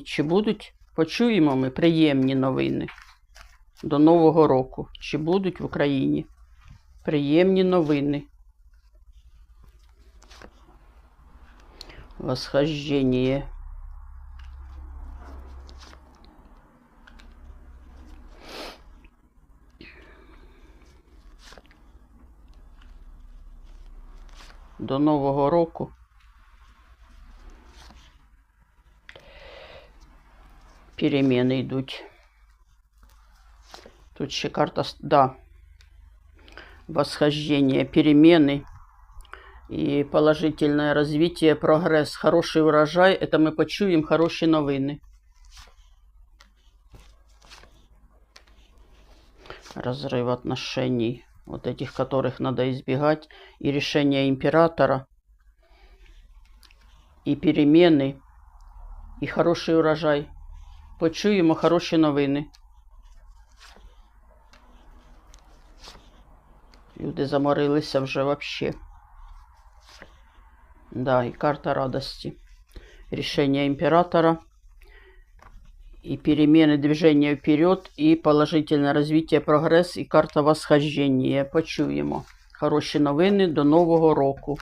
Чи будуть? Почуємо ми приємні новини до Нового року. Чи будуть в Україні приємні новини? Восхождение. До Нового року. Переміни йдуть. Тут ще карта, с- да. Восхождение, перемены и положительное развитие, прогресс, хороший урожай. Это мы почуем хороші новини. Разрыв отношений, вот этих, которых надо избегать, и решение императора, и перемены, і хороший урожай. Почуємо хороші новини. Люди заморилися вже вообще. Да, и карта радости. Решение императора. И перемены движения вперед, и положительное развитие, прогресс, і карта восхождения. Почуємо. Хороші новини до Нового року.